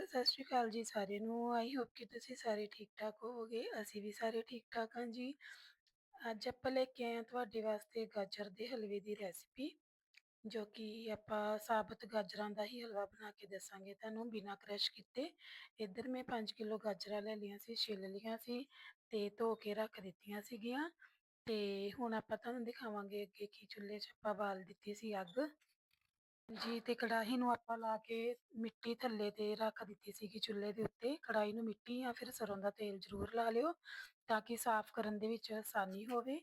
ਸਤਿ ਸ਼੍ਰੀ ਅਕਾਲ ਜੀ ਸਾਰਿਆਂ ਨੂੰ। ਆਈ ਹੋਪ ਕਿ ਤੁਸੀਂ ਸਾਰੇ ਠੀਕ ਠਾਕ ਹੋਵੋਗੇ। ਅਸੀਂ ਵੀ ਸਾਰੇ ਠੀਕ ਠਾਕ ਹਾਂ ਜੀ। ਅੱਜ ਆਪਾਂ ਲੈ ਕੇ ਆਏ ਹਾਂ ਤੁਹਾਡੇ ਵਾਸਤੇ ਗਾਜਰ ਦੇ ਹਲਵੇ ਦੀ ਰੈਸਿਪੀ, ਜੋ ਕਿ ਆਪਾਂ ਸਾਬਤ ਗਾਜਰਾਂ ਦਾ ਹੀ ਹਲਵਾ ਬਣਾ ਕੇ ਦੱਸਾਂਗੇ ਤੁਹਾਨੂੰ ਬਿਨਾਂ ਕ੍ਰਸ਼ ਕੀਤੇ। ਇੱਧਰ ਮੈਂ 5 ਕਿਲੋ ਗਾਜਰਾਂ ਲੈ ਲਈਆਂ ਸੀ, ਛਿੱਲ ਲਈਆਂ ਸੀ ਤੇ ਧੋ ਕੇ ਰੱਖ ਦਿੱਤੀਆਂ ਸੀਗੀਆਂ। ਤੇ ਹੁਣ ਆਪਾਂ ਤੁਹਾਨੂੰ ਦਿਖਾਵਾਂਗੇ ਅੱਗੇ ਕੀ ਚੁੱਲ੍ਹੇ 'ਚ ਆਪਾਂ ਬਾਲ ਦਿੱਤੀ ਸੀ ਅੱਗ। ਜੀ, ਤੇ ਕੜਾਹੀ ਨੂੰ ਆਪਾਂ ਲਾ ਕੇ ਮਿੱਟੀ ਥੱਲੇ ਤੇ ਰੱਖ ਦਿੱਤੀ ਸੀਗੀ ਚੁੱਲ੍ਹੇ ਦੇ ਉੱਤੇ। ਕੜਾਹੀ ਨੂੰ ਮਿੱਟੀ ਜਾਂ ਫਿਰ ਸਰੋਂ ਦਾ ਤੇਲ ਜ਼ਰੂਰ ਲਾ ਲਿਓ ਤਾਂ ਕਿ ਸਾਫ਼ ਕਰਨ ਦੇ ਵਿੱਚ ਆਸਾਨੀ ਹੋਵੇ।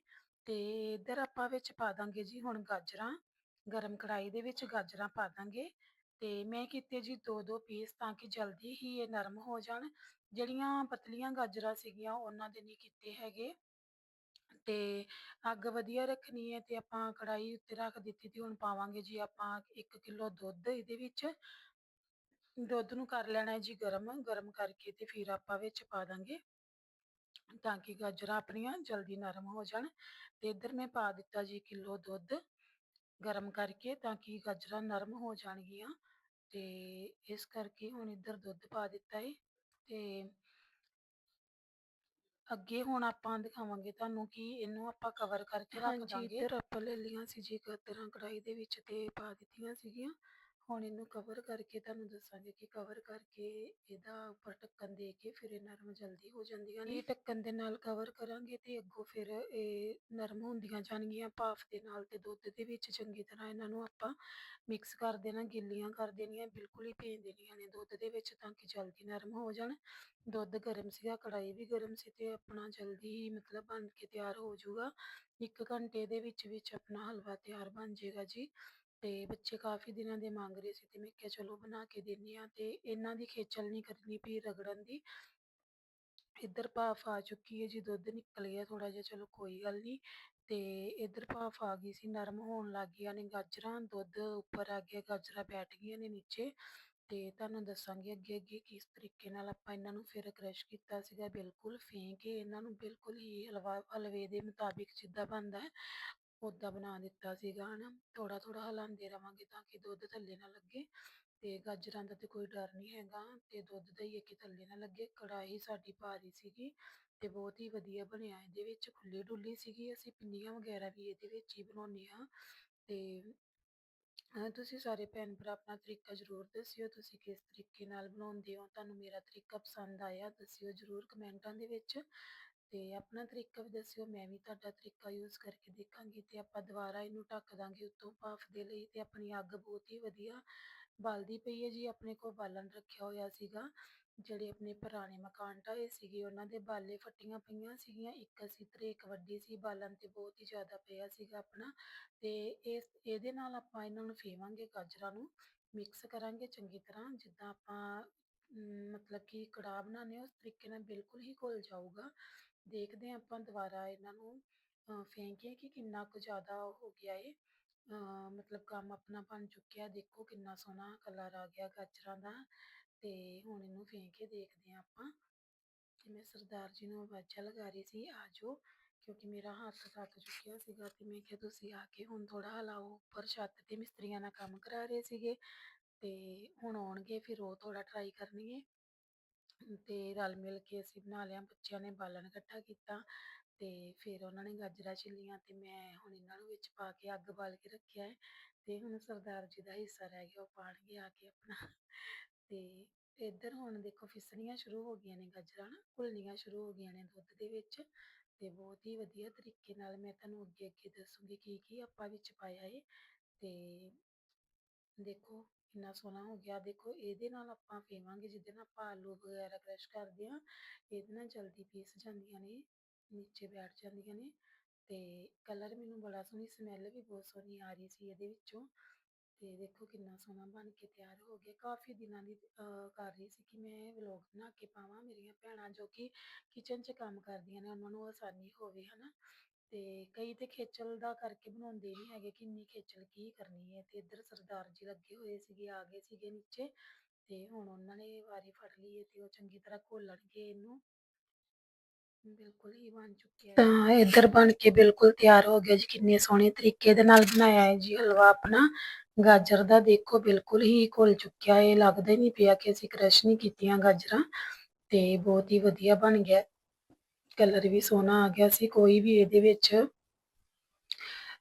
ਤੇ ਇਧਰ ਆਪਾਂ ਵਿੱਚ ਪਾ ਦਾਂਗੇ ਜੀ ਹੁਣ ਗਾਜਰਾਂ। ਗਰਮ ਕੜਾਹੀ ਦੇ ਵਿੱਚ ਗਾਜਰਾਂ ਪਾ ਦਾਂਗੇ। ਤੇ ਮੈਂ ਕੀਤੇ ਜੀ ਦੋ ਦੋ ਪੀਸ ਤਾਂ ਕਿ ਜਲਦੀ ਹੀ ਇਹ ਨਰਮ ਹੋ ਜਾਣ। ਜਿਹੜੀਆਂ ਪਤਲੀਆਂ ਗਾਜਰਾਂ ਸੀਗੀਆਂ, ਉਹਨਾਂ ਦੇ ਨਹੀਂ ਕੀਤੇ ਹੈਗੇ। ਤੇ ਅੱਗ ਵਧੀਆ ਰੱਖਣੀ ਹੈ ਤੇ ਆਪਾਂ ਕੜਾਈ ਉੱਤੇ ਰੱਖ ਦਿੱਤੀ ਤੇ ਹੁਣ ਪਾਵਾਂਗੇ ਜੀ ਆਪਾਂ 1 ਕਿਲੋ ਦੁੱਧ ਇਹਦੇ ਵਿੱਚ। ਦੁੱਧ ਨੂੰ ਕਰ ਲੈਣਾ ਜੀ ਗਰਮ ਗਰਮ ਕਰਕੇ ਤੇ ਫਿਰ ਆਪਾਂ ਵਿੱਚ ਪਾ ਦਾਂਗੇ ਤਾਂ ਕਿ ਗਾਜਰਾਂ ਆਪਣੀਆਂ ਜਲਦੀ ਨਰਮ ਹੋ ਜਾਣ ਤੇ ਇੱਧਰ ਮੈਂ ਪਾ ਦਿੱਤਾ ਜੀ ਕਿਲੋ ਦੁੱਧ ਗਰਮ ਕਰਕੇ ਤਾਂ ਕਿ ਗਾਜਰਾਂ ਨਰਮ ਹੋ ਜਾਣਗੀਆਂ ਤੇ ਇਸ ਕਰਕੇ ਹੁਣ ਇੱਧਰ ਦੁੱਧ ਪਾ ਦਿੱਤਾ ਹੈ ਤੇ ਅੱਗੇ ਹੁਣ ਆਪਾਂ ਦਿਖਾਵਾਂਗੇ ਤੁਹਾਨੂੰ ਕਿ ਇਹਨੂੰ ਆਪਾਂ ਕਵਰ ਕਰਕੇ ਰੱਖ ਦਾਂਗੇ। ਇੱਧਰ ਆਪਾਂ ਲੈ ਲਈਆਂ ਸੀ ਜੀ ਗਾਜਰਾਂ ਕੜਾਈ ਦੇ ਵਿੱਚ ਤੇ ਪਾ ਦਿੱਤੀਆਂ ਸੀਗੀਆਂ। ਹੁਣ ਇਹਨੂੰ ਕਵਰ ਕਰਕੇ ਤੁਹਾਨੂੰ ਦੱਸਾਂਗੇ ਕਿ ਕਵਰ ਕਰਕੇ ਇਹਦਾ ਉੱਪਰ ਢੱਕਣ ਦੇ ਕੇ ਫਿਰ ਇਹ ਨਰਮ ਜਲਦੀ ਹੋ ਜਾਂਦੀਆਂ ਨੇ। ਇਹ ਢੱਕਣ ਦੇ ਨਾਲ ਕਵਰ ਕਰਾਂਗੇ ਤੇ ਅੱਗੋਂ ਫਿਰ ਇਹ ਨਰਮ ਹੁੰਦੀਆਂ ਜਾਣਗੀਆਂ ਭਾਫ ਦੇ ਨਾਲ ਤੇ ਦੁੱਧ ਦੇ ਵਿੱਚ ਚੰਗੀ ਤਰ੍ਹਾਂ ਇਹਨਾਂ ਨੂੰ ਆਪਾਂ ਮਿਕਸ ਕਰ ਦੇਣਾ, ਗਿੱਲੀਆਂ ਕਰ ਦੇਣੀਆਂ, ਬਿਲਕੁਲ ਹੀ ਭੇਜ ਦੇਣੀਆਂ ਨੇ ਦੁੱਧ ਦੇ ਵਿੱਚ ਤਾਂ ਕਿ ਜਲਦੀ ਨਰਮ ਹੋ ਜਾਣ। ਦੁੱਧ ਗਰਮ ਸੀਗਾ ਕੜਾਈ ਵੀ ਗਰਮ ਸੀ ਤੇ ਆਪਣਾ ਜਲਦੀ ਹੀ ਮਤਲਬ ਬਣ ਕੇ ਤਿਆਰ ਹੋ ਜਾਊਗਾ। ਇੱਕ ਘੰਟੇ ਦੇ ਵਿੱਚ ਵਿੱਚ ਆਪਣਾ ਹਲਵਾ ਤਿਆਰ ਬਣ ਜਾਏਗਾ ਜੀ। ਤੇ ਬੱਚੇ ਕਾਫੀ ਦਿਨਾਂ ਦੇ ਮੰਗ ਰਹੇ ਸੀ ਤੇ ਮੈਂ ਕਿਹਾ ਚਲੋ ਬਣਾ ਕੇ ਦਿੰਨੀ ਆ ਤੇ ਇਹਨਾਂ ਦੀ ਖੇਚਲ ਨਹੀਂ ਕਰਨੀ ਪਈ ਰਗੜਨ ਦੀ। ਇੱਧਰ ਭਾਫ ਆ ਚੁੱਕੀ ਹੈ ਜੀ, ਦੁੱਧ ਨਿਕਲ ਗਿਆ ਥੋੜਾ ਜਿਹਾ, ਚਲੋ ਕੋਈ ਗੱਲ ਨਹੀਂ। ਤੇ ਇੱਧਰ ਭਾਫ ਆ ਗਈ ਸੀ, ਨਰਮ ਹੋਣ ਲੱਗ ਗਈਆਂ ਨੇ ਗਾਜਰਾਂ, ਦੁੱਧ ਉੱਪਰ ਆ ਗਿਆ, ਗਾਜਰਾਂ ਬੈਠ ਗਈਆਂ ਨੇ ਨੀਚੇ। ਤੇ ਤੁਹਾਨੂੰ ਦੱਸਾਂਗੇ ਅੱਗੇ ਅੱਗੇ ਕਿਸ ਤਰੀਕੇ ਨਾਲ ਆਪਾਂ ਇਹਨਾਂ ਨੂੰ ਫਿਰ ਕ੍ਰਸ਼ ਕੀਤਾ ਸੀਗਾ। ਬਿਲਕੁਲ ਫੇਂਕ ਕੇ ਇਹਨਾਂ ਨੂੰ, ਬਿਲਕੁਲ ਹੀ ਹਲਵਾ, ਹਲਵੇ ਦੇ ਮੁਤਾਬਿਕ ਜਿੱਦਾਂ ਬਣਦਾ ਹੈ। ਉਦਾਂ ਬਣਾ ਦਿੱਤਾ ਸੀਗਾ, ਹਨਾ। ਥੋੜਾ ਥੋੜਾ ਹਲਾਉਂਦੇ ਰਵਾਂਗੇ ਤਾਂ ਕਿ ਦੁੱਧ ਥੱਲੇ ਨਾ ਲੱਗੇ ਤੇ ਗਾਜਰਾਂ ਦਾ ਤੇ ਕੋਈ ਡਰ ਨਹੀਂ ਹੈਗਾ ਤੇ ਦੁੱਧ ਦਾ ਹੀ ਕਿ ਥੱਲੇ ਨਾ ਲੱਗੇ। ਕੜਾਈ ਸਾਡੀ ਭਾਰੀ ਸੀਗੀ ਤੇ ਬਹੁਤ ਹੀ ਵਧੀਆ ਬਣਿਆ। ਇਹਦੇ ਵਿੱਚ ਖੁੱਲੀ ਡੁੱਲੀ ਸੀਗੀ। ਅਸੀਂ ਪਿੰਨੀਆਂ ਵਗੈਰਾ ਵੀ ਇਹਦੇ ਵਿੱਚ ਹੀ ਬਣਾਉਂਦੇ ਆ ਤੇ ਤੁਸੀਂ ਸਾਰੇ ਭੈਣ ਭਰਾ ਆਪਣਾ ਤਰੀਕਾ ਜ਼ਰੂਰ ਦੱਸਿਓ। ਤੁਸੀਂ ਕਿਸ ਤਰੀਕੇ ਨਾਲ ਬਣਾਉਂਦੇ ਹੋ? ਤੁਹਾਨੂੰ ਮੇਰਾ ਤਰੀਕਾ ਪਸੰਦ ਆਇਆ, ਦੱਸਿਓ ਜ਼ਰੂਰ ਕਮੈਂਟਾਂ ਦੇ ਵਿੱਚ। ਤੇ ਆਪਣਾ ਤਰੀਕਾ ਵੀ ਦੱਸਿਓ, ਮੈਂ ਵੀ ਤੁਹਾਡਾ ਤਰੀਕਾ ਯੂਜ਼ ਕਰਕੇ ਦੇਖਾਂਗੀ ਤੇ ਆਪਾਂ ਦੁਬਾਰਾ ਇਹਨੂੰ ਢੱਕ ਦਾਂਗੇ ਉੱਤੋਂ ਭਾਫ ਦੇ ਲਈ ਤੇ ਆਪਣੀ ਅੱਗ ਬਹੁਤ ਹੀ ਵਧੀਆ ਬਲਦੀ ਪਈ ਹੈ ਜੀ। ਆਪਣੇ ਕੋਲ ਬਾਲਣ ਰੱਖਿਆ ਹੋਇਆ ਸੀਗਾ, ਜਿਹੜੇ ਆਪਣੇ ਪੁਰਾਣੇ ਮਕਾਨ ਢਾਏ ਸੀਗੇ, ਉਹਨਾਂ ਦੇ ਬਾਲੇ ਫੱਟੀਆਂ ਪਈਆਂ ਸੀਗੀਆਂ। ਇੱਕ ਅਸੀਂ ਤਰੇਕ ਵੱਡੀ ਸੀ, ਬਾਲਣ ਤੇ ਬਹੁਤ ਹੀ ਜ਼ਿਆਦਾ ਪਿਆ ਸੀਗਾ ਆਪਣਾ ਤੇ ਇਸ, ਇਹਦੇ ਨਾਲ ਆਪਾਂ ਇਹਨਾਂ ਨੂੰ ਫੇਵਾਂਗੇ ਗਾਜਰਾਂ ਨੂੰ ਮਿਕਸ ਕਰਾਂਗੇ ਚੰਗੀ ਤਰ੍ਹਾਂ। ਜਿੱਦਾਂ ਆਪਾਂ ਮਤਲਬ ਕਿ ਕੜਾਹ ਬਣਾਉਂਦੇ ਉਸ ਤਰੀਕੇ ਨਾਲ ਬਿਲਕੁਲ ਹੀ ਘੁਲ ਜਾਊਗਾ। ਦੇਖਦੇ ਹਾਂ ਆਪਾਂ ਦੁਬਾਰਾ ਇਹਨਾਂ ਨੂੰ ਫੇਂਕੇ ਕਿ ਕਿੰਨਾ ਕੁ ਜ਼ਿਆਦਾ ਹੋ ਗਿਆ ਏ। ਮਤਲਬ ਕੰਮ ਆਪਣਾ ਬਣ ਚੁੱਕਿਆ ਦੇਖੋ ਕਿੰਨਾ ਸੋਹਣਾ ਕਲਰ ਆ ਗਿਆ ਗਾਜਰਾਂ ਦਾ। ਤੇ ਹੁਣ ਇਹਨੂੰ ਫੇਂਕ ਕੇ ਦੇਖਦੇ ਹਾਂ ਆਪਾਂ। ਤੇ ਮੈਂ ਸਰਦਾਰ ਜੀ ਨੂੰ ਆਵਾਜ਼ਾਂ ਲਗਾ ਰਹੀ ਸੀ, ਆ ਜਾਓ। ਕਿਉਂਕਿ ਮੇਰਾ ਹੱਥ ਥੱਕ ਚੁੱਕਿਆ ਸੀਗਾ ਤੇ ਮੈਂ ਕਿਹਾ, ਤੁਸੀਂ ਆ ਕੇ ਹੁਣ ਥੋੜਾ ਹਲਾਓ ਉੱਪਰ ਛੱਤ ਤੇ ਮਿਸਤਰੀਆਂ ਨਾਲ ਕੰਮ ਕਰਾ ਰਹੇ ਸੀਗੇ। ਤੇ ਹੁਣ ਆਉਣਗੇ, ਫਿਰ ਉਹ ਥੋੜਾ ਟਰਾਈ ਕਰਨਗੇ। ਤੇ ਰਲ ਮਿਲ ਕੇ ਅਸੀਂ ਬਣਾ ਲਿਆ, ਬੱਚਿਆਂ ਨੇ ਬਾਲਣ ਇਕੱਠਾ ਕੀਤਾ ਤੇ ਫਿਰ ਉਹਨਾਂ ਨੇ ਗਾਜਰਾਂ ਛਿੱਲੀਆਂ ਤੇ ਮੈਂ ਹੁਣ ਇਹਨਾਂ ਨੂੰ ਵਿੱਚ ਪਾ ਕੇ ਅੱਗ ਬਾਲ ਕੇ ਰੱਖਿਆ ਹੈ ਤੇ ਹੁਣ ਸਰਦਾਰ ਜੀ ਦਾ ਹਿੱਸਾ ਰਹਿ ਗਿਆ, ਉਹ ਪਾਣਗੇ ਆ ਕੇ ਆਪਣਾ। ਤੇ ਇੱਧਰ ਹੁਣ ਦੇਖੋ ਫਿਸਣੀਆਂ ਸ਼ੁਰੂ ਹੋ ਗਈਆਂ ਨੇ ਗਾਜਰਾਂ ਨਾ, ਘੁਲਣੀਆਂ ਸ਼ੁਰੂ ਹੋ ਗਈਆਂ ਨੇ ਦੁੱਧ ਦੇ ਵਿੱਚ ਤੇ ਬਹੁਤ ਹੀ ਵਧੀਆ ਤਰੀਕੇ ਨਾਲ ਮੈਂ ਤੁਹਾਨੂੰ ਅੱਗੇ ਅੱਗੇ ਦੱਸੂਗੀ ਕੀ ਕੀ ਆਪਾਂ ਵਿੱਚ ਪਾਇਆ ਏ ਤੇ ਦੇਖੋ ਕਿੰਨਾ ਸੋਹਣਾ ਹੋ ਗਿਆ। ਦੇਖੋ, ਇਹਦੇ ਨਾਲ ਆਪਾਂ ਫੇਵਾਂਗੇ ਜਿਹਦੇ ਨਾਲ ਆਪਾਂ ਆਲੂ ਵਗੈਰਾ ਕ੍ਰਸ਼ ਕਰਦੇ ਆ ਇਹਦੇ ਨਾਲ ਜਲਦੀ ਪੀਸ ਜਾਂਦੀਆਂ ਨੇ, ਨੀਚੇ ਬੈਠ ਜਾਂਦੀਆਂ ਨੇ ਤੇ ਕਲਰ ਮੈਨੂੰ ਬੜਾ ਸੋਹਣੀ ਸਮੈਲ ਵੀ ਬਹੁਤ ਸੋਹਣੀ ਆ ਰਹੀ ਸੀ ਇਹਦੇ ਵਿੱਚੋਂ ਤੇ ਦੇਖੋ ਕਿੰਨਾ ਸੋਹਣਾ ਬਣ ਕੇ ਤਿਆਰ ਹੋ ਗਿਆ। ਕਾਫੀ ਦਿਨਾਂ ਦੀ ਕਰ ਰਹੀ ਸੀ ਕਿ ਮੈਂ ਵਲੌਗ ਬਣਾ ਕੇ ਪਾਵਾਂ ਮੇਰੀਆਂ ਭੈਣਾਂ ਜੋ ਕਿ ਕਿਚਨ 'ਚ ਕੰਮ ਕਰਦੀਆਂ ਨੇ, ਉਹਨਾਂ ਨੂੰ ਆਸਾਨੀ ਹੋਵੇ, ਹਨਾ। ਤੇ ਕਈ ਤੇ ਖੇਚਲ ਦਾ ਕਰਕੇ ਬਣਾਉਂਦੇ ਨਹੀਂ ਹੈਗੇ ਕਿ ਇੰਨੀ ਖੇਚਲ ਕੀ ਕਰਨੀ ਹੈ ਤੇ ਇੱਧਰ ਸਰਦਾਰ ਜੀ ਲੱਗੇ ਹੋਏ ਸੀਗੇ, ਆ ਗਏ ਸੀਗੇ ਨੀਚੇ ਤੇ ਹੁਣ ਉਹਨਾਂ ਨੇ ਵਾਰੀ ਫੜ ਲਈ ਹੈ ਤੇ ਉਹ ਚੰਗੀ ਤਰ੍ਹਾਂ ਘੋਲਣਗੇ ਇਹਨੂੰ। ਬਿਲਕੁਲ ਹੀ ਬਣ ਚੁੱਕਿਆ ਤਾਂ ਇੱਧਰ ਬਣ ਕੇ ਬਿਲਕੁਲ ਤਿਆਰ ਹੋ ਗਿਆ ਜੀ, ਕਿੰਨੇ ਸੋਹਣੇ ਤਰੀਕੇ ਦੇ ਨਾਲ ਬਣਾਇਆ ਹੈ ਜੀ ਹਲਵਾ ਆਪਣਾ। ਗਾਜਰ ਦਾ ਦੇਖੋ ਬਿਲਕੁਲ ਹੀ ਘੁਲ ਚੁੱਕਿਆ ਹੈ ਲੱਗਦਾ ਹੀ ਨਹੀਂ ਪਿਆ ਕਿ ਅਸੀਂ ਕ੍ਰਸ਼ ਨਹੀਂ ਕੀਤੀਆਂ ਗਾਜਰਾਂ ਤੇ ਬਹੁਤ ਹੀ ਵਧੀਆ ਬਣ ਗਿਆ। ਕਲਰ ਵੀ ਸੋਹਣਾ ਆ ਗਿਆ ਸੀ, ਕੋਈ ਵੀ ਇਹਦੇ ਵਿੱਚ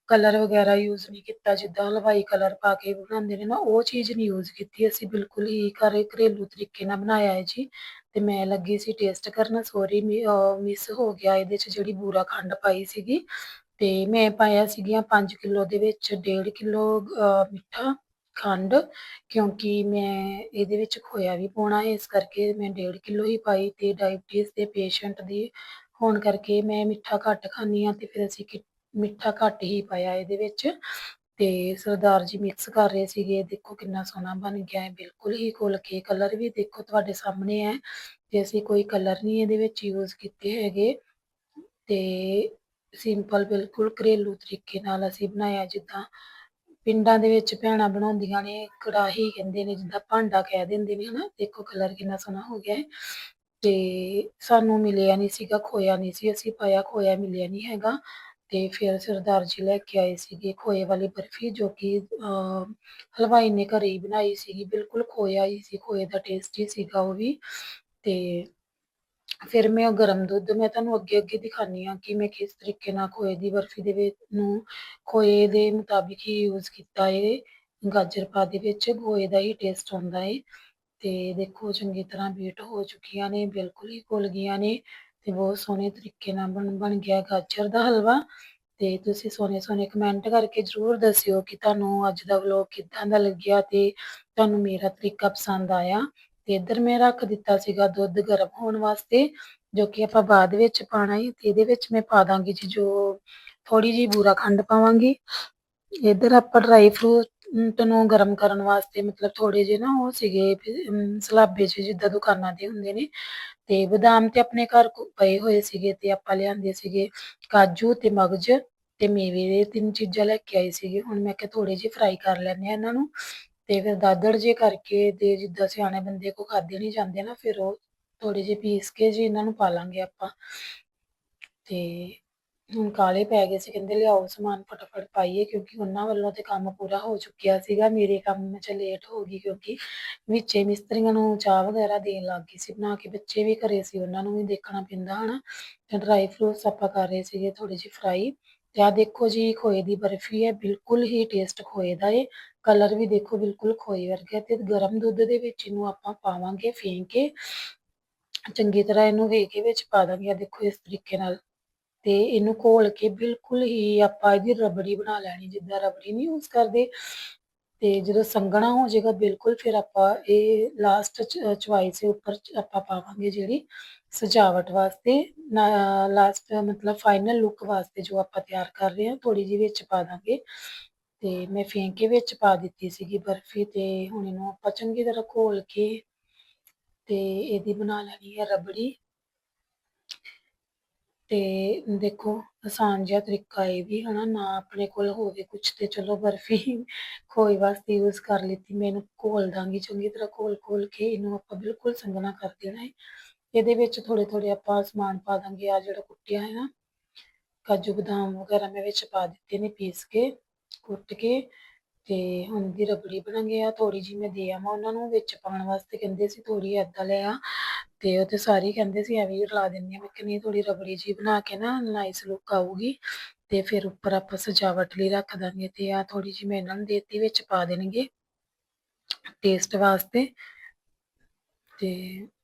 ਕਲਰ ਵਗੈਰਾ ਯੂਜ਼ ਨਹੀਂ ਕੀਤਾ, ਜਿੱਦਾਂ ਹਲਵਾਈ ਕਲਰ ਪਾ ਕੇ ਬਣਾਉਂਦੇ ਨੇ ਨਾ, ਉਹ ਚੀਜ਼ ਨਹੀਂ ਯੂਜ਼ ਕੀਤੀ ਅਸੀਂ, ਬਿਲਕੁਲ ਹੀ ਘਰੇ ਘਰੇਲੂ ਤਰੀਕੇ ਨਾਲ ਬਣਾਇਆ ਹੈ ਜੀ। ਤੇ ਮੈਂ ਲੱਗੀ ਸੀ ਟੇਸਟ ਕਰਨ ਸੌਰੀ ਮਿਸ ਹੋ ਗਿਆ ਇਹਦੇ ਚ ਜਿਹੜੀ ਬੂਰਾ ਖੰਡ ਪਾਈ ਸੀਗੀ। ਤੇ ਮੈਂ ਪਾਇਆ ਸੀਗੀਆਂ 5 ਕਿਲੋ ਦੇ ਵਿੱਚ 1.5 ਕਿਲੋ ਮਿੱਠਾ ਖੰਡ, ਕਿਉਂਕਿ ਮੈਂ ਇਹਦੇ ਵਿੱਚ ਖੋਇਆ ਵੀ ਪਾਉਣਾ ਹੈ ਇਸ ਕਰਕੇ ਮੈਂ 1.5 ਕਿਲੋ ਹੀ ਪਾਈ ਤੇ ਡਾਇਬਟੀਜ਼ ਦੇ ਪੇਸ਼ੈਂਟ ਦੀ ਹੋਣ ਕਰਕੇ ਮੈਂ ਮਿੱਠਾ ਘੱਟ ਖਾਂਦੀ ਹਾਂ ਤੇ ਫਿਰ ਅਸੀਂ ਕਿ- ਮਿੱਠਾ ਘੱਟ ਹੀ ਪਾਇਆ ਇਹਦੇ ਵਿੱਚ। ਤੇ ਸਰਦਾਰ ਜੀ ਮਿਕਸ ਕਰ ਰਹੇ ਸੀਗੇ ਦੇਖੋ ਕਿੰਨਾ ਸੋਹਣਾ ਬਣ ਗਿਆ ਹੈ। ਬਿਲਕੁਲ ਹੀ ਖੁੱਲ ਕੇ ਕਲਰ ਵੀ ਦੇਖੋ ਤੁਹਾਡੇ ਸਾਹਮਣੇ ਹੈ। ਤੇ ਅਸੀਂ ਕੋਈ ਕਲਰ ਨਹੀਂ ਇਹਦੇ ਵਿੱਚ ਯੂਜ਼ ਕੀਤੇ ਹੈਗੇ, ਤੇ ਸਿੰਪਲ ਬਿਲਕੁਲ ਘਰੇਲੂ ਤਰੀਕੇ ਨਾਲ ਅਸੀਂ ਬਣਾਇਆ। ਜਿੱਦਾਂ ਪਿੰਡਾਂ ਦੇ ਵਿੱਚ ਭੈਣਾਂ ਬਣਾਉਂਦੀਆਂ ਨੇ, ਕੜਾਹੀ ਕਹਿੰਦੇ ਨੇ, ਜਿੱਦਾਂ ਭਾਂਡਾ ਕਹਿ ਦਿੰਦੇ ਨੇ, ਹਨਾ? ਦੇਖੋ ਕਲਰ ਕਿੰਨਾ ਸੋਹਣਾ ਹੋ ਗਿਆ ਹੈ। ਤੇ ਸਾਨੂੰ ਮਿਲਿਆ ਨਹੀਂ ਸੀਗਾ ਖੋਇਆ ਨਹੀਂ ਸੀ ਅਸੀਂ ਪਾਇਆ ਖੋਇਆ ਮਿਲਿਆ ਨਹੀਂ ਹੈਗਾ। ਤੇ ਫਿਰ ਸਰਦਾਰ ਜੀ ਲੈ ਕੇ ਆਏ ਸੀਗੇ ਖੋਏ ਵਾਲੀ ਬਰਫੀ ਜੋ ਕਿ ਅਹ, ਹਲਵਾਈ ਨੇ ਘਰੇ ਹੀ ਬਣਾਈ ਸੀਗੀ। ਬਿਲਕੁਲ ਖੋਇਆ ਹੀ ਸੀ ਖੋਏ ਦਾ ਟੇਸਟ ਹੀ ਸੀਗਾ ਉਹ ਵੀ। ਤੇ ਫਿਰ ਮੈਂ ਉਹ ਗਰਮ ਦੁੱਧ ਮੈਂ ਤੁਹਾਨੂੰ ਅੱਗੇ ਅੱਗੇ ਦਿਖਾਨੀ ਆ ਕਿ ਮੈਂ ਕਿਸ ਤਰੀਕੇ ਨਾਲ ਖੋਏ ਦੀ ਬਰਫੀ ਦੇ ਵਿੱਚ ਨੂੰ ਖੋਏ ਦੇ ਮੁਤਾਬਿਕ ਹੀ ਯੂਜ਼ ਕੀਤਾ ਏ। ਗਾਜਰ ਪਾ ਦੇ ਵਿੱਚ ਖੋਏ ਦਾ ਹੀ ਟੇਸਟ ਆਉਂਦਾ ਏ। ਤੇ ਦੇਖੋ ਚੰਗੀ ਤਰ੍ਹਾਂ ਬੀਟ ਹੋ ਚੁੱਕੀਆਂ ਨੇ, ਬਿਲਕੁਲ ਹੀ ਘੁਲ ਗਈਆਂ ਨੇ ਤੇ ਬਹੁਤ ਸੋਹਣੇ ਤਰੀਕੇ ਨਾਲ ਬਣ ਬਣ ਗਿਆ ਗਾਜਰ ਦਾ ਹਲਵਾ ਤੇ ਤੁਸੀਂ ਸੋਹਣੇ ਸੋਹਣੇ ਕਮੈਂਟ ਕਰਕੇ ਜਰੂਰ ਦੱਸਿਓ ਕਿ ਤੁਹਾਨੂੰ ਅੱਜ ਦਾ ਵਲੋਗ ਕਿੱਦਾਂ ਦਾ ਲੱਗਿਆ ਤੇ ਤੁਹਾਨੂੰ ਮੇਰਾ ਤਰੀਕਾ ਪਸੰਦ ਆਇਆ ਤੇ ਇੱਧਰ ਮੈਂ ਰੱਖ ਦਿੱਤਾ ਸੀਗਾ ਦੁੱਧ ਗਰਮ ਹੋਣ ਵਾਸਤੇ, ਜੋ ਕਿ ਆਪਾਂ ਬਾਅਦ ਵਿੱਚ ਪਾਣਾ ਹੈ ਤੇ ਇਹਦੇ ਵਿੱਚ ਮੈਂ ਪਾ ਦਾਂਗੀ ਜੀ ਜੋ ਥੋੜੀ ਜੀ ਬੂਰਾ ਖੰਡ ਪਾਵਾਂਗੀ। ਇੱਧਰ ਆਪਾਂ ਡਰਾਈ ਫਰੂਟ ਨੂੰ ਗਰਮ ਕਰਨ ਵਾਸਤੇ ਮਤਲਬ ਥੋੜੇ ਜਿਹੇ ਨਾ ਉਹ ਸੀਗੇ ਅਮ, ਸਲਾਬੇ 'ਚ ਜਿੱਦਾਂ ਦੁਕਾਨਾਂ ਦੇ ਹੁੰਦੇ ਨੇ ਤੇ ਬਦਾਮ ਤੇ ਆਪਣੇ ਘਰ ਕੋ- ਪਏ ਹੋਏ ਸੀਗੇ ਤੇ ਆਪਾਂ ਲਿਆਂਦੇ ਸੀਗੇ ਕਾਜੂ ਤੇ ਮਗਜ ਤੇ ਮੇਵੇ ਦੇ ਤਿੰਨ ਚੀਜ਼ਾਂ ਲੈ ਕੇ ਆਏ ਸੀਗੇ ਹੁਣ ਮੈਂ ਕਿਹਾ ਥੋੜੇ ਜਿਹੇ ਫਰਾਈ ਕਰ ਲੈਣੇ ਆ ਇਹਨਾਂ ਨੂੰ ਤੇ ਫਿਰ ਦਾਦੜ ਜੇ ਕਰਕੇ ਤੇ ਜਿੱਦਾਂ ਸਿਆਣੇ ਬੰਦੇ ਕੋ ਖਾਦੇ ਨਹੀਂ ਜਾਂਦੇ ਨਾ ਫਿਰ ਉਹ ਥੋੜੇ ਜਿਹੇ ਪੀਸ ਕੇ ਜੀ ਇਹਨਾਂ ਨੂੰ ਪਾ ਲਾਂਗੇ ਆਪਾਂ ਤੇ ਹੁਣ ਕਾਲੇ ਪੈ ਗਏ ਸੀ, ਕਹਿੰਦੇ ਲਿਆਓ ਸਮਾਨ ਫਟਾਫਟ ਪਾਈਏ ਕਿਉਂਕਿ ਉਹਨਾਂ ਵੱਲੋਂ ਤੇ ਕੰਮ ਪੂਰਾ ਹੋ ਚੁੱਕਿਆ ਸੀਗਾ, ਮੇਰੇ ਕੰਮ 'ਚ ਲੇਟ ਹੋ ਗਈ ਕਿਉਂਕਿ ਵਿੱਚੇ ਮਿਸਤਰੀਆਂ ਨੂੰ ਚਾਹ ਵਗੈਰਾ ਦੇਣ ਲੱਗ ਗਈ ਸੀ, ਬਣਾ ਕੇ ਬੱਚੇ ਵੀ ਘਰੇ ਸੀ, ਉਹਨਾਂ ਨੂੰ ਵੀ ਦੇਖਣਾ ਪੈਂਦਾ ਹਨਾ। ਤੇ ਡਰਾਈ ਫਰੂਟਸ ਆਪਾਂ ਕਰ ਰਹੇ ਸੀਗੇ ਥੋੜੀ ਜਿਹੀ ਫਰਾਈ ਤੇ ਆ ਦੇਖੋ ਜੀ, ਖੋਏ ਦੀ ਬਰਫੀ ਹੈ, ਬਿਲਕੁਲ ਹੀ ਟੇਸਟ ਖੋਏ ਦਾ ਏ ਕਲਰ ਵੀ ਦੇਖੋ ਬਿਲਕੁਲ ਖੋਏ ਵਰਗਾ ਤੇ ਗਰਮ ਦੁੱਧ ਦੇ ਵਿੱਚ ਇਹਨੂੰ ਆਪਾਂ ਪਾਵਾਂਗੇ, ਫੇਂਕ ਕੇ ਚੰਗੀ ਤਰ੍ਹਾਂ ਇਹਨੂੰ ਵੇਖ ਕੇ ਵਿੱਚ ਪਾ ਦਾਂਗੇ ਆ ਦੇਖੋ ਇਸ ਤਰੀਕੇ ਨਾਲ। ਤੇ ਇਹਨੂੰ ਘੋਲ ਕੇ ਬਿਲਕੁਲ ਹੀ ਆਪਾਂ ਇਹਦੀ ਰਬੜੀ ਬਣਾ ਲੈਣੀ, ਜਿੱਦਾਂ ਰਬੜੀ ਨਹੀਂ ਯੂਜ਼ ਕਰਦੇ। ਤੇ ਜਦੋਂ ਸੰਘਣਾ ਹੋ ਜਾਏਗਾ, ਬਿਲਕੁਲ ਫਿਰ ਆਪਾਂ ਇਹ ਲਾਸਟ ਚਵਾਈ ਸੇ ਉੱਪਰ ਆਪਾਂ ਪਾਵਾਂਗੇ ਜਿਹੜੀ ਸਜਾਵਟ ਵਾਸਤੇ। ਲਾਸਟ ਮਤਲਬ ਫਾਈਨਲ ਲੁੱਕ ਵਾਸਤੇ ਜੋ ਆਪਾਂ ਤਿਆਰ ਕਰ ਰਹੇ ਹਾਂ ਥੋੜੀ ਜਿਹੀ ਵਿੱਚ ਪਾ ਦਾਂਗੇ। ਤੇ ਮੈਂ ਫੇਂਕੇ ਵਿੱਚ ਪਾ ਦਿੱਤੀ ਸੀਗੀ ਬਰਫੀ ਤੇ ਹੁਣ ਇਹਨੂੰ ਆਪਾਂ ਚੰਗੀ ਤਰ੍ਹਾਂ ਘੋਲ ਕੇ ਤੇ ਇਹਦੀ ਬਣਾ ਲੈਣੀ ਹੈ ਰਬੜੀ। ਤੇ ਦੇਖੋ ਆਸਾਨ ਜਿਹਾ ਤਰੀਕਾ ਇਹ ਵੀ ਹਨਾ, ਨਾ ਆਪਣੇ ਕੋਲ ਹੋਵੇ ਕੁਛ ਤੇ ਚਲੋ ਬਰਫੀ ਖੋਏ ਵਾਸਤੇ ਯੂਜ਼ ਕਰ ਲਿੱਤੀ ਮੈਂ ਇਹਨੂੰ ਘੋਲ ਦਾਂਗੀ, ਚੰਗੀ ਤਰ੍ਹਾਂ ਘੋਲ ਘੋਲ ਕੇ ਇਹਨੂੰ ਆਪਾਂ ਬਿਲਕੁਲ ਸੰਘਣਾ ਕਰ ਦੇਣਾ ਹੈ। ਇਹਦੇ ਵਿੱਚ ਥੋੜੇ ਥੋੜੇ ਆਪਾਂ ਸਮਾਨ ਪਾ ਦਾਂਗੇ ਆ ਜਿਹੜਾ ਕੁੱਟਿਆ ਹੈ ਨਾ, ਕਾਜੂ ਬਦਾਮ ਵਗੈਰਾ ਮੈਂ ਵਿੱਚ ਪਾ ਦਿੱਤੇ ਨੇ ਪੀਸ ਕੇ, ਕੁੱਟ ਕੇ ਤੇ ਹੁਣ ਦੀ ਰਬੜੀ ਬਣ ਗਈ ਆ ਥੋੜੀ ਜੀ ਮੈਂ ਦੇ ਆਵਾਂ ਉਹਨਾਂ ਨੂੰ ਵਿੱਚ ਪਾਉਣ ਵਾਸਤੇ, ਕਹਿੰਦੇ ਸੀ ਥੋੜੀ ਏਦਾਂ ਲੈ ਆ। ਤੇ ਉਹ ਤੇ ਸਾਰੇ ਹੀ ਕਹਿੰਦੇ ਸੀ, ਐਵੇਂ ਹੀ ਰਲਾ ਦਿੰਦੀ ਆ ਮੈਂ ਕਿ ਥੋੜੀ ਰਬੜੀ ਜੀ ਬਣਾ ਕੇ ਨਾ ਨਾਈਸ ਲੁੱਕ ਆਊਗੀ ਤੇ ਫਿਰ ਉੱਪਰ ਆਪਾਂ ਸਜਾਵਟ ਲਈ ਰੱਖ ਦਾਂਗੇ ਤੇ ਆ ਥੋੜੀ ਜਿਹੀ ਮੈਂ ਇਹਨਾਂ ਨੂੰ ਦੇਤੀ, ਵਿੱਚ ਪਾ ਦੇਣਗੇ ਟੇਸਟ ਵਾਸਤੇ। ਤੇ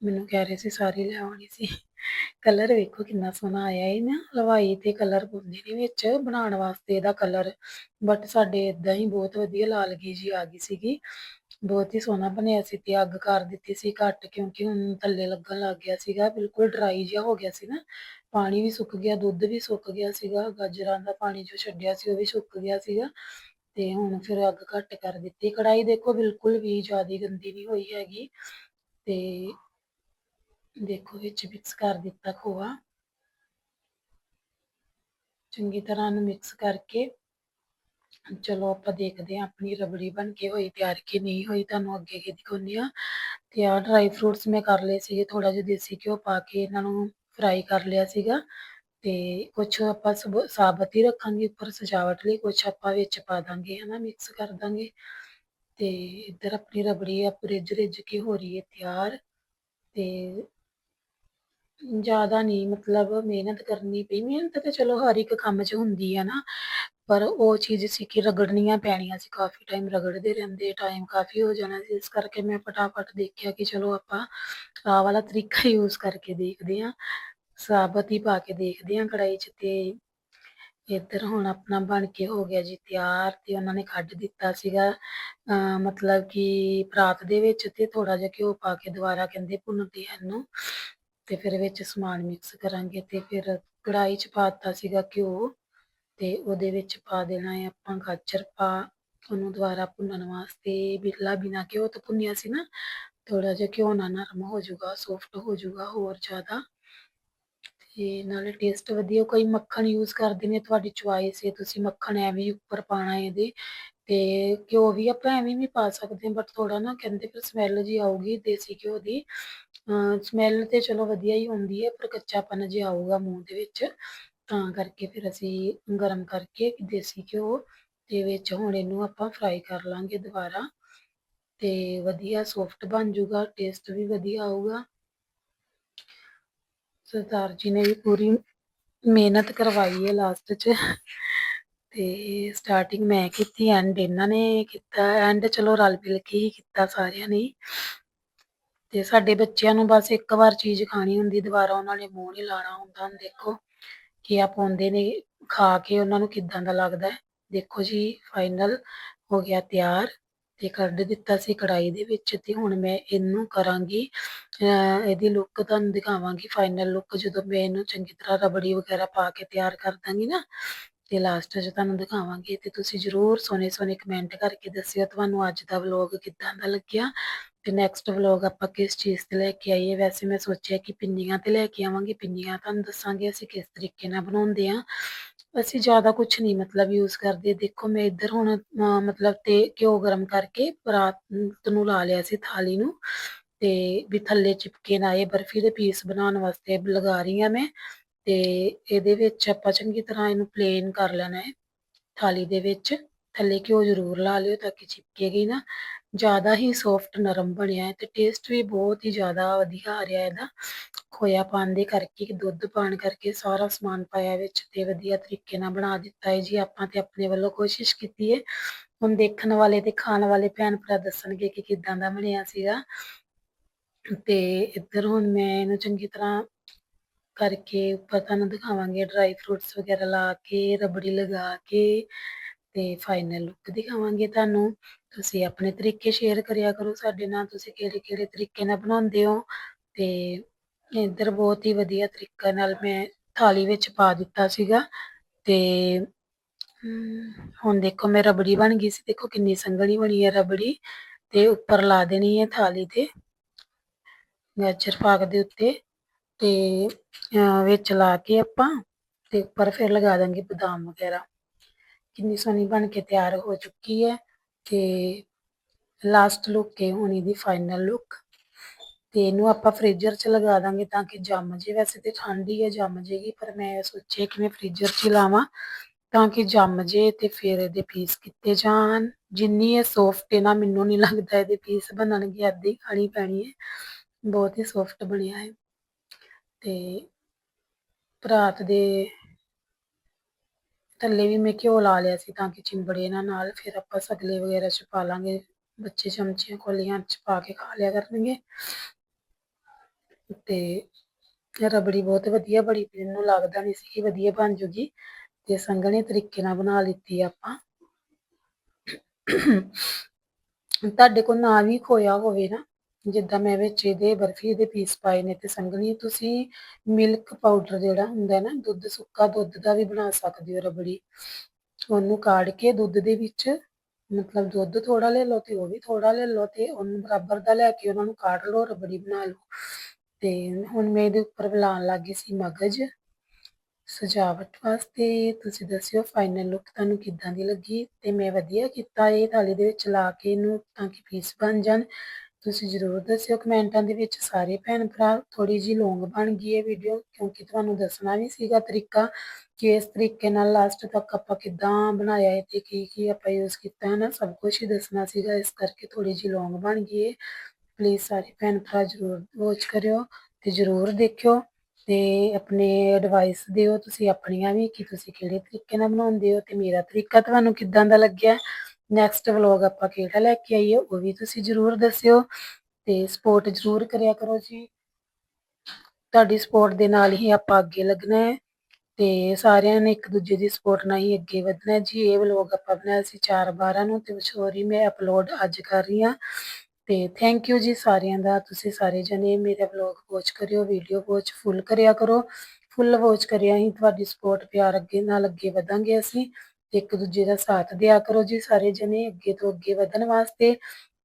ਮੈਨੂੰ ਕਹਿ ਰਹੇ ਸੀ ਸਾਰੀ ਲੈ ਆਉਣੀ ਸੀ। ਕਲਰ ਵੇਖੋ ਕਿੰਨਾ ਸੋਹਣਾ ਆਇਆ ਹੈ ਨਾ, ਹਲਵਾਈ ਤੇ ਕਲਰ ਪਾਉਂਦੇ ਨੇ ਵਿੱਚ ਬਣਾਉਣ ਵਾਸਤੇ ਇਹਦਾ ਕਲਰ। ਬਟ ਸਾਡੇ ਇਦਾਂ ਹੀ ਬਹੁਤ ਵਧੀਆ ਲਾਲ ਗੀ ਜੀ ਆ ਗਈ ਸੀਗੀ। ਬਹੁਤ ਹੀ ਸੋਹਣਾ ਬਣਿਆ ਸੀ ਤੇ ਅੱਗ ਕਰ ਦਿੱਤੀ ਸੀ ਘੱਟ ਕਿਉਂਕਿ ਹੁਣ ਥੱਲੇ ਲੱਗਣ ਲੱਗ ਗਿਆ ਸੀਗਾ, ਬਿਲਕੁਲ ਡਰਾਈ ਜਿਹਾ ਹੋ ਗਿਆ ਸੀ ਨਾ। ਪਾਣੀ ਵੀ ਸੁੱਕ ਗਿਆ, ਦੁੱਧ ਵੀ ਸੁੱਕ ਗਿਆ ਸੀਗਾ, ਗਾਜਰਾਂ ਦਾ ਪਾਣੀ ਜੋ ਛੱਡਿਆ ਸੀ ਉਹ ਵੀ ਸੁੱਕ ਗਿਆ ਸੀਗਾ। ਤੇ ਹੁਣ ਫਿਰ ਅੱਗ ਘੱਟ ਕਰ ਦਿੱਤੀ। ਕੜਾਈ ਦੇਖੋ ਬਿਲਕੁਲ ਵੀ ਜ਼ਿਆਦਾ ਗੰਦੀ ਨਹੀਂ ਹੋਈ ਹੈਗੀ। ਤੇ ਦੇਖੋ ਵਿੱਚ ਮਿਕਸ ਕਰ ਦਿੱਤਾ ਖੋਆ। ਚੰਗੀ ਤਰ੍ਹਾਂ ਨੂੰ ਮਿਕਸ ਕਰਕੇ ਚਲੋ ਆਪਾਂ ਦੇਖਦੇ ਹਾਂ ਆਪਣੀ ਰਬੜੀ ਬਣ ਕੇ ਹੋਈ, ਤਿਆਰ ਕਿ ਨਹੀਂ ਹੋਈ, ਤੁਹਾਨੂੰ ਅੱਗੇ ਕੀ ਦਿਖਾਉਂਦੀ ਆ ਤੇ ਆ ਡਰਾਈ ਫਰੂਟਸ ਮੈਂ ਕਰ ਲਏ ਸੀਗੇ ਥੋੜਾ ਜਿਹਾ ਦੇਸੀ ਘਿਓ ਪਾ ਕੇ ਇਹਨਾਂ ਨੂੰ ਫਰਾਈ ਕਰ ਲਿਆ ਸੀਗਾ। ਤੇ ਕੁਛ ਆਪਾਂ ਸਾਬਤ ਹੀ ਰੱਖਾਂਗੇ ਉੱਪਰ ਸਜਾਵਟ ਲਈ, ਕੁਛ ਆਪਾਂ ਵਿੱਚ ਪਾ ਦਾਂਗੇ, ਹਨਾ ਮਿਕਸ ਕਰ ਦਾਂਗੇ। ਤੇ ਇੱਧਰ ਆਪਣੀ ਰਬੜੀ ਆ ਰਿੱਝ ਰਿੱਜ ਕੇ ਹੋ ਰਹੀ ਹੈ ਤਿਆਰ। ਤੇ ਜ਼ਿਆਦਾ ਨਹੀਂ, ਮਤਲਬ ਮਿਹਨਤ ਕਰਨੀ ਪਈ, ਮਿਹਨਤ ਤੇ ਚਲੋ ਹਰ ਇੱਕ ਕੰਮ 'ਚ ਹੁੰਦੀ ਆ ਨਾ। ਪਰ ਉਹ ਚੀਜ਼ ਸੀ ਕਿ ਰਗੜਨੀਆਂ ਪੈਣੀਆਂ ਸੀ, ਕਾਫੀ ਟਾਈਮ ਰਗੜਦੇ ਰਹਿੰਦੇ ਟਾਈਮ ਕਾਫੀ ਹੋ ਜਾਣਾ ਸੀ। ਇਸ ਕਰਕੇ ਮੈਂ ਫਟਾਫਟ ਦੇਖਿਆ ਕਿ ਚਲੋ ਆਪਾਂ ਆਹ ਵਾਲਾ ਤਰੀਕਾ ਯੂਜ਼ ਕਰਕੇ ਦੇਖਦੇ ਹਾਂ। ਸਾਬਤ ਹੀ ਪਾ ਕੇ ਦੇਖਦੇ ਹਾਂ ਕੜਾਈ 'ਚ ਤੇ ਇੱਧਰ ਹੁਣ ਆਪਣਾ ਬਣ ਕੇ ਹੋ ਗਿਆ ਜੀ ਤਿਆਰ ਤੇ ਉਹਨਾਂ ਨੇ ਕੱਢ ਦਿੱਤਾ ਸੀਗਾ। ਅਹ ਮਤਲਬ ਕਿ ਪਰਾਤ ਦੇ ਵਿੱਚ ਤੇ ਥੋੜਾ ਜਿਹਾ ਘਿਓ ਪਾ ਕੇ ਦੁਬਾਰਾ ਕਹਿੰਦੇ ਭੁੰਨਦੇ ਹਨ ਇਹਨੂੰ। ਤੇ ਫਿਰ ਵਿੱਚ ਸਮਾਨ ਮਿਕਸ ਕਰਾਂਗੇ ਤੇ ਫਿਰ ਕੜਾਈ 'ਚ ਪਾਤਾ ਸੀਗਾ ਘਿਓ। ਤੇ ਉਹਦੇ ਵਿੱਚ ਪਾ ਦੇਣਾ ਹੈ ਆਪਾਂ ਗਾਜਰ ਪਾ, ਉਹਨੂੰ ਦੁਬਾਰਾ ਭੁੰਨਣ ਵਾਸਤੇ ਬਿਰਲਾ ਬਿਨਾ ਘਿਓ ਤੋਂ ਭੁੰਨਿਆ ਸੀ ਨਾ ਥੋੜਾ ਜਿਹਾ ਘਿਓ ਨਾਲ ਨਰਮ ਹੋ ਜਾਊਗਾ ਸੌਫਟ ਹੋ ਜਾਊਗਾ ਹੋਰ ਜ਼ਿਆਦਾ। ਤੇ ਨਾਲੇ ਟੇਸਟ ਵਧੀਆ ਕੋਈ ਮੱਖਣ ਯੂਜ਼ ਕਰਦੇ ਨੇ ਤੁਹਾਡੀ ਚੁਆਇਸ ਹੈ, ਤੁਸੀਂ ਮੱਖਣ ਐਵੇਂ ਉੱਪਰ ਪਾਣਾ ਇਹਦੇ। ਤੇ ਘਿਓ ਵੀ ਆਪਾਂ ਐਵੇਂ ਵੀ ਪਾ ਸਕਦੇ ਹਾਂ ਬਟ ਥੋੜਾ ਨਾ ਕਹਿੰਦੇ ਫਿਰ ਸਮੈਲ ਜੀ ਆਊਗੀ ਦੇਸੀ ਘਿਓ ਦੀ। ਸਮੈਲ ਤੇ ਚਲੋ ਵਧੀਆ ਹੀ ਹੁੰਦੀ ਹੈ, ਪਰ ਕੱਚਾਪਨ ਜਿਹਾ ਆਊਗਾ ਮੂੰਹ ਦੇ ਵਿੱਚ। ਤਾਂ ਕਰਕੇ ਫਿਰ ਅਸੀਂ ਗਰਮ ਕਰਕੇ ਦੇਸੀ ਘਿਓ ਦੇ ਵਿੱਚ ਹੁਣ ਇਹਨੂੰ ਆਪਾਂ ਫਰਾਈ ਕਰ ਲਾਂਗੇ ਦੁਬਾਰਾ ਤੇ ਵਧੀਆ ਸੌਫਟ ਬਣ ਜਾਊਗਾ ਟੇਸਟ ਵੀ ਵਧੀਆ ਆਊਗਾ। ਸਰਦਾਰ ਜੀ ਨੇ ਵੀ ਪੂਰੀ ਮਿਹਨਤ ਕਰਵਾਈ ਹੈ ਲਾਸਟ 'ਚ ਤੇ ਸਟਾਰਟਿੰਗ ਮੈਂ ਕੀਤੀ ਐਂਡ ਇਹਨਾਂ ਨੇ ਕੀਤਾ ਐਂਡ ਚਲੋ ਰਲ ਮਿਲ ਕੇ ਹੀ ਕੀਤਾ ਸਾਰਿਆਂ ਨੇ। ਤੇ ਸਾਡੇ ਬੱਚਿਆਂ ਨੂੰ ਬਸ ਇੱਕ ਵਾਰ ਚੀਜ਼ ਖਾਣੀ ਹੁੰਦੀ, ਦੁਬਾਰਾ ਉਹਨਾਂ ਨੇ ਮੂੰਹ ਨਹੀਂ ਲਾਣਾ ਹੁੰਦਾ, ਹੁਣ ਦੇਖੋ। ਕੀ ਪਾਉਂਦੇ ਨੇ, ਖਾ ਕੇ ਉਹਨਾਂ ਨੂੰ ਕਿੱਦਾਂ ਦਾ ਲੱਗਦਾ ਹੈ? ਦੇਖੋ ਜੀ ਫਾਈਨਲ ਹੋ ਗਿਆ ਤਿਆਰ ਤੇ ਕੱਢ ਦਿੱਤਾ ਸੀ ਕੜਾਈ ਦੇ ਵਿੱਚ ਤੇ ਹੁਣ ਮੈਂ ਇਹਨੂੰ ਕਰਾਂਗੀ, ਅਹ ਇਹਦੀ ਲੁੱਕ ਤੁਹਾਨੂੰ ਦਿਖਾਵਾਂਗੀ ਫਾਈਨਲ ਲੁੱਕ ਜਦੋਂ ਮੈਂ ਇਹਨੂੰ ਚੰਗੀ ਤਰ੍ਹਾਂ ਰਬੜੀ ਵਗੈਰਾ ਪਾ ਕੇ ਤਿਆਰ ਕਰ ਦਾਂਗੀ ਨਾ ਤੇ ਲਾਸਟ 'ਚ ਤੁਹਾਨੂੰ ਦਿਖਾਵਾਂਗੀ ਤੇ ਤੁਸੀਂ ਜਰੂਰ ਸੋਹਣੇ ਸੋਹਣੇ ਕਮੈਂਟ ਕਰਕੇ ਦੱਸਿਓ ਤੁਹਾਨੂੰ ਅੱਜ ਦਾ ਵਲੌਗ ਕਿੱਦਾਂ ਦਾ ਲੱਗਿਆ ਤੇ ਨੈਕਸਟ ਵਲੌਗ ਆਪਾਂ ਕਿਸ ਚੀਜ਼ ਤੇ ਲੈ ਕੇ ਆਈਏ। ਵੈਸੇ ਮੈਂ ਸੋਚਿਆ ਕਿ ਪਿੰਨੀਆਂ ਤੇ ਲੈ ਕੇ ਆਵਾਂਗੇ। ਪਿੰਨੀਆਂ ਤੁਹਾਨੂੰ ਦੱਸਾਂਗੇ ਅਸੀਂ ਕਿਸ ਤਰੀਕੇ ਨਾਲ ਬਣਾਉਂਦੇ ਆ ਅਸੀਂ ਜ਼ਿਆਦਾ ਕੁਝ ਨਹੀਂ ਮਤਲਬ ਯੂਜ਼ ਕਰਦੇ। ਦੇਖੋ, ਮੈਂ ਇੱਧਰ ਹੁਣ ਮਤਲਬ ਤੇ ਘਿਓ ਗਰਮ ਕਰਕੇ ਪਰਾਤ ਨੂੰ ਲਾ ਲਿਆ ਸੀ ਥਾਲੀ ਨੂੰ। ਤੇ ਵੀ ਥੱਲੇ ਚਿਪਕੇ ਨਾ ਇਹ ਬਰਫੀ ਦੇ ਪੀਸ ਬਣਾਉਣ ਵਾਸਤੇ ਲਗਾ ਰਹੀ ਆ ਮੈਂ। ਤੇ ਇਹਦੇ ਵਿੱਚ ਆਪਾਂ ਚੰਗੀ ਤਰ੍ਹਾਂ ਇਹਨੂੰ ਪਲੇਨ ਕਰ ਲੈਣਾ ਹੈ ਥਾਲੀ ਦੇ ਵਿੱਚ। ਥੱਲੇ ਘਿਓ ਜ਼ਰੂਰ ਲਾ ਲਿਓ ਤਾਂ ਕਿ ਚਿਪਕੇਗੀ ਨਾ। ਜ਼ਿਆਦਾ ਹੀ ਸੌਫਟ ਨਰਮ ਬਣਿਆ ਹੈ ਤੇ ਟੇਸਟ ਵੀ ਬਹੁਤ ਹੀ ਜ਼ਿਆਦਾ ਵਧੀਆ ਆ ਰਿਹਾ ਇਹਦਾ। ਖੋਇਆ ਪਾਉਣ ਦੇ ਕਰਕੇ ਦੁੱਧ ਪਾਉਣ ਕਰਕੇ ਸਾਰਾ ਸਮਾਨ ਪਾਇਆ ਵਿੱਚ ਤੇ ਵਧੀਆ ਤਰੀਕੇ ਨਾਲ ਬਣਾ ਦਿੱਤਾ ਹੈ ਜੀ। ਆਪਾਂ ਤੇ ਆਪਣੇ ਵੱਲੋਂ ਕੋਸ਼ਿਸ਼ ਕੀਤੀ ਹੈ। ਹੁਣ ਦੇਖਣ ਵਾਲੇ ਤੇ ਖਾਣ ਵਾਲੇ ਭੈਣ ਭਰਾ ਦੱਸਣਗੇ ਕਿ ਕਿਦਾਂ ਦਾ ਬਣਿਆ ਸੀਗਾ। ਤੇ ਇੱਧਰ ਹੁਣ ਮੈਂ ਇਹਨੂੰ ਚੰਗੀ ਤਰ੍ਹਾਂ ਕਰਕੇ ਉੱਪਰ ਤੁਹਾਨੂੰ ਦਿਖਾਵਾਂਗੇ। ਡਰਾਈ ਫਰੂਟਸ ਵਗੈਰਾ ਲਾ ਕੇ, ਰਬੜੀ ਲਗਾ ਕੇ ਤੇ ਫਾਈਨਲ ਲੁੱਕ ਦਿਖਾਵਾਂਗੇ ਤੁਹਾਨੂੰ। ਤੁਸੀਂ ਆਪਣੇ ਤਰੀਕੇ ਸ਼ੇਅਰ ਕਰਿਆ ਕਰੋ ਸਾਡੇ ਨਾਲ, ਤੁਸੀਂ ਕਿਹੜੇ ਕਿਹੜੇ ਤਰੀਕੇ ਨਾਲ ਬਣਾਉਂਦੇ ਹੋ। ਤੇ ਇੱਧਰ ਬਹੁਤ ਹੀ ਵਧੀਆ ਤਰੀਕੇ ਨਾਲ ਮੈਂ ਥਾਲੀ ਵਿੱਚ ਪਾ ਦਿੱਤਾ ਸੀਗਾ। ਤੇ ਹੁਣ ਦੇਖੋ ਮੈਂ ਰਬੜੀ ਬਣ ਗਈ ਸੀ। ਦੇਖੋ ਕਿੰਨੀ ਸੰਘਣੀ ਬਣੀ ਹੈ ਰਬੜੀ। ਤੇ ਉੱਪਰ ਲਾ ਦੇਣੀ ਹੈ ਥਾਲੀ ਤੇ, ਗਾਜਰ ਪਾਕ ਦੇ ਉੱਤੇ। ਤੇ ਵਿੱਚ ਲਾ ਕੇ ਆਪਾਂ, ਤੇ ਉੱਪਰ ਫਿਰ ਲਗਾ ਦਾਂਗੇ ਬਦਾਮ ਵਗੈਰਾ। ਕਿੰਨੀ ਸੋਹਣੀ ਬਣ ਕੇ ਤਿਆਰ ਹੋ ਚੁੱਕੀ ਹੈ ਤੇ ਲਾਸਟ ਲੁੱਕ ਹੈ ਹੁਣ ਇਹਦੀ ਫਾਈਨਲ ਲੁੱਕ ਤੇ ਇਹਨੂੰ ਆਪਾਂ ਫ੍ਰੀਜ਼ਰ 'ਚ ਲਗਾ ਦਾਂਗੇ ਤਾਂ ਕਿ ਜੰਮ ਜੇ। ਵੈਸੇ ਤੇ ਠੰਡੀ ਹੈ, ਜੰਮ ਜੇਗੀ, ਪਰ ਮੈਂ ਸੋਚਿਆ ਕਿ ਮੈਂ ਫ੍ਰੀਜ਼ਰ 'ਚ ਹੀ ਲਾਵਾਂ ਤਾਂ ਕਿ ਜੰਮ ਜੇ ਤੇ ਫਿਰ ਇਹਦੇ ਪੀਸ ਕੀਤੇ ਜਾਣ। ਜਿੰਨੀ ਇਹ ਸੌਫਟ ਹੈ ਨਾ, ਮੈਨੂੰ ਨਹੀਂ ਲੱਗਦਾ ਇਹਦੇ ਪੀਸ ਬਣਨਗੇ ਏਦਾਂ ਹੀ ਖਾਣੀ ਪੈਣੀ ਹੈ। ਬਹੁਤ ਹੀ ਸੌਫਟ ਬਣਿਆ ਹੈ। ਤੇ ਪਰਾਤ ਦੇ ਥੱਲੇ ਵੀ ਮੈਂ ਘਿਓ ਲਾ ਲਿਆ ਸੀ ਤਾਂ ਕਿ ਚਿੰਬੜੇ ਨਾ ਨਾਲ, ਫਿਰ ਆਪਾਂ ਸਗਲੇ ਵਗੈਰਾ ਚ ਪਾ ਲਾਂਗੇ। ਬੱਚੇ ਚਮਚੀਆਂ ਕੋਲੀਆਂ ਚ ਪਾ ਕੇ ਖਾ ਲਿਆ ਕਰਨਗੇ। ਤੇ ਰਬੜੀ ਬਹੁਤ ਵਧੀਆ ਬੜੀ ਮੈਨੂੰ ਲੱਗਦਾ ਨਹੀਂ ਸੀ ਕਿ ਵਧੀਆ ਬਣ ਜੂਗੀ। ਤੇ ਸੰਘਣੇ ਤਰੀਕੇ ਨਾਲ ਬਣਾ ਲਿੱਤੀ ਆਪਾਂ। ਤੁਹਾਡੇ ਕੋਲ ਨਾ ਵੀ ਖੋਇਆ ਹੋਵੇ ਨਾ ਜਿੱਦਾਂ ਮੈਂ ਵਿੱਚ ਇਹਦੇ ਬਰਫੀ ਦੇ ਪੀਸ ਪਾਏ ਨੇ ਤੇ ਸੰਘਣੀ, ਤੁਸੀਂ ਮਿਲਕ ਪਾਊਡਰ ਜਿਹੜਾ ਹੁੰਦਾ ਨਾ, ਦੁੱਧ, ਸੁੱਕਾ ਦੁੱਧ ਦਾ ਵੀ ਬਣਾ ਸਕਦੇ ਹੋ ਰਬੜੀ। ਉਹਨੂੰ ਕਾੜ ਕੇ ਦੁੱਧ ਦੇ ਵਿੱਚ, ਮਤਲਬ ਦੁੱਧ ਥੋੜਾ ਲੈ ਲਓ ਤੇ ਉਹ ਵੀ ਥੋੜਾ ਲੈ ਲਓ ਤੇ ਉਹਨੂੰ ਬਰਾਬਰ ਦਾ ਲੈ ਕੇ ਉਹਨਾਂ ਨੂੰ ਕਾੜ ਲਓ, ਰਬੜੀ ਬਣਾ ਲਓ। ਤੇ ਹੁਣ ਮੈਂ ਇਹਦੇ ਉੱਪਰ ਬੁਲਾਉਣ ਲੱਗੀ ਸੀ ਮਗਜ ਸਜਾਵਟ ਵਾਸਤੇ। ਤੁਸੀਂ ਦੱਸਿਓ ਫਾਈਨਲ ਲੁੱਕ ਤੁਹਾਨੂੰ ਕਿੱਦਾਂ ਦੀ ਲੱਗੀ? ਤੇ ਮੈਂ ਵਧੀਆ ਕੀਤਾ, ਇਹ ਥਾਲੀ ਦੇ ਵਿੱਚ ਲਾ ਕੇ ਇਹਨੂੰ ਤਾਂ ਕਿ ਪੀਸ ਬਣ ਜਾਣ। ਤੁਸੀਂ ਜ਼ਰੂਰ ਦੱਸਿਓ ਕਮੈਂਟਾਂ ਦੇ ਵਿੱਚ ਸਾਰੇ ਭੈਣ ਭਰਾ ਥੋੜੀ ਜੀ ਲੌਂਗ ਬਣ ਗਈ ਹੈ ਵੀਡੀਓ ਕਿਉਂਕਿ ਤੁਹਾਨੂੰ ਦੱਸਣਾ ਵੀ ਸੀਗਾ ਤਰੀਕਾ ਕਿ ਇਸ ਤਰੀਕੇ ਨਾਲ ਲਾਸਟ ਤੱਕ ਆਪਾਂ ਕਿੱਦਾਂ ਬਣਾਇਆ ਹੈ ਤੇ ਕੀ ਕੀ ਆਪਾਂ ਯੂਜ਼ ਕੀਤਾ ਹੈ ਨਾ, ਸਭ ਕੁਝ ਹੀ ਦੱਸਣਾ ਸੀਗਾ, ਇਸ ਕਰਕੇ ਥੋੜੀ ਜੀ ਲੌਂਗ ਬਣ ਗਈ ਹੈ। ਪਲੀਜ਼ ਸਾਰੇ ਭੈਣ ਭਰਾ ਜ਼ਰੂਰ ਵਾਚ ਕਰਿਓ ਤੇ ਜ਼ਰੂਰ ਦੇਖਿਓ ਤੇ ਆਪਣੇ ਐਡਵਾਈਸ ਦਿਓ ਤੁਸੀਂ ਆਪਣੀਆਂ ਵੀ ਕਿ ਤੁਸੀਂ ਕਿਹੜੇ ਤਰੀਕੇ ਨਾਲ ਬਣਾਉਂਦੇ ਹੋ ਤੇ ਮੇਰਾ ਤਰੀਕਾ ਤੁਹਾਨੂੰ ਕਿੱਦਾਂ ਦਾ ਲੱਗਿਆ। ਨੈਕਸਟ ਵਲੌਗ ਆਪਾਂ ਕਿਹੜਾ ਲੈ ਕੇ ਆਈਏ, ਉਹ ਵੀ ਤੁਸੀਂ ਜ਼ਰੂਰ ਦੱਸਿਓ ਤੇ ਸਪੋਰਟ ਜ਼ਰੂਰ ਕਰਿਆ ਕਰੋ ਜੀ। ਤੁਹਾਡੀ ਸਪੋਰਟ ਦੇ ਨਾਲ ਹੀ ਆਪਾਂ ਅੱਗੇ ਲੱਗਣਾ ਹੈ ਤੇ ਸਾਰਿਆਂ ਨੇ ਇੱਕ ਦੂਜੇ ਦੀ ਸਪੋਰਟ ਨਾਲ ਹੀ ਅੱਗੇ ਵਧਣਾ ਜੀ। ਇਹ ਵਲੌਗ ਆਪਾਂ ਬਣਾਇਆ ਸੀ 4 12 ਨੂੰ ਤੇ ਵਿਚੋਰੀ ਮੈਂ ਅਪਲੋਡ ਅੱਜ ਕਰ ਰਹੀ ਹਾਂ ਤੇ ਥੈਂਕ ਯੂ ਜੀ ਸਾਰਿਆਂ ਦਾ। ਤੁਸੀਂ ਸਾਰੇ ਜਣੇ ਮੇਰਾ ਵਲੌਗ ਵਾਚ ਕਰਿਓ ਵੀਡੀਓ ਵਾਚ ਫੁੱਲ ਕਰਿਆ ਕਰੋ। ਫੁੱਲ ਵਾਚ ਕਰਿਆ ਹੀ ਤੁਹਾਡੀ ਸਪੋਰਟ ਪਿਆਰ ਅੱਗੇ ਨਾਲ ਅੱਗੇ ਵਧਾਂਗੇ ਅਸੀਂ। ਇੱਕ ਦੂਜੇ ਦਾ ਸਾਥ ਦਿਆ ਕਰੋ ਜੀ ਸਾਰੇ ਜਣੇ ਅੱਗੇ ਤੋਂ ਅੱਗੇ ਵਧਣ ਵਾਸਤੇ।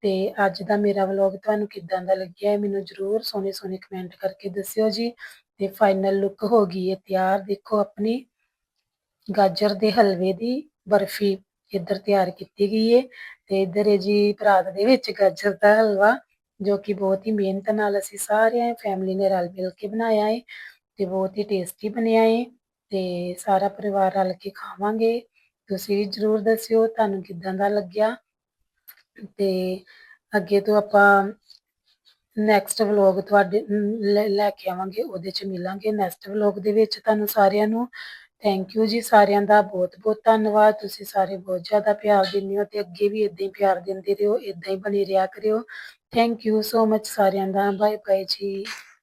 ਤੇ ਅੱਜ ਦਾ ਮੇਰਾ ਵਲੌਗ ਤੁਹਾਨੂੰ ਕਿੱਦਾਂ ਦਾ ਲੱਗਿਆ ਹੈ ਮੈਨੂੰ ਜਰੂਰ ਸੋਹਣੇ ਸੋਹਣੇ ਕਮੈਂਟ ਕਰਕੇ ਦੱਸਿਓ ਜੀ। ਤੇ ਫਾਈਨਲ ਲੁੱਕ ਹੋ ਗਈ ਹੈ ਤਿਆਰ। ਦੇਖੋ ਆਪਣੀ ਗਾਜਰ ਦੇ ਹਲਵੇ ਦੀ ਬਰਫੀ ਇੱਧਰ ਤਿਆਰ ਕੀਤੀ ਗਈ ਹੈ। ਤੇ ਇੱਧਰ ਹੈ ਜੀ ਪਰਾਤ ਦੇ ਵਿੱਚ ਗਾਜਰ ਦਾ ਹਲਵਾ, ਜੋ ਕਿ ਬਹੁਤ ਹੀ ਮਿਹਨਤ ਨਾਲ ਅਸੀਂ ਸਾਰਿਆਂ ਫੈਮਿਲੀ ਨੇ ਰਲ ਮਿਲ ਕੇ ਬਣਾਇਆ ਹੈ ਤੇ ਬਹੁਤ ਹੀ ਟੇਸਟੀ ਬਣਿਆ ਹੈ। ਤੇ ਸਾਰਾ ਪਰਿਵਾਰ ਰਲ ਕੇ ਖਾਵਾਂਗੇ। ਤੁਸੀਂ ਵੀ ਜਰੂਰ ਦੱਸਿਓ ਤੁਹਾਨੂੰ ਕਿੱਦਾਂ ਦਾ ਲੱਗਿਆ। ਤੇ ਅੱਗੇ ਤੋਂ ਆਪਾਂ ਨੈਕਸਟ ਵਲੌਗ ਤੁਹਾਡੇ ਲੈ ਕੇ ਆਵਾਂਗੇ, ਉਹਦੇ ਚ ਮਿਲਾਂਗੇ। ਨੈਕਸਟ ਵਲੌਗ ਦੇ ਵਿੱਚ ਤੁਹਾਨੂੰ ਸਾਰਿਆਂ ਨੂੰ ਥੈਂਕ ਯੂ ਜੀ। ਸਾਰਿਆਂ ਦਾ ਬਹੁਤ ਬਹੁਤ ਧੰਨਵਾਦ। ਤੁਸੀਂ ਸਾਰੇ ਬਹੁਤ ਜ਼ਿਆਦਾ ਪਿਆਰ ਦਿੰਦੇ ਹੋ ਤੇ ਅੱਗੇ ਵੀ ਇਦਾਂ ਹੀ ਪਿਆਰ ਦਿੰਦੇ ਰਹੋ ਇਦਾਂ ਹੀ ਬਣੇ ਰਿਹਾ ਕਰਿਓ। ਥੈਂਕ ਯੂ ਸੋ ਮਚ ਸਾਰਿਆਂ ਦਾ। ਬਾਏ ਬਾਏ ਜੀ।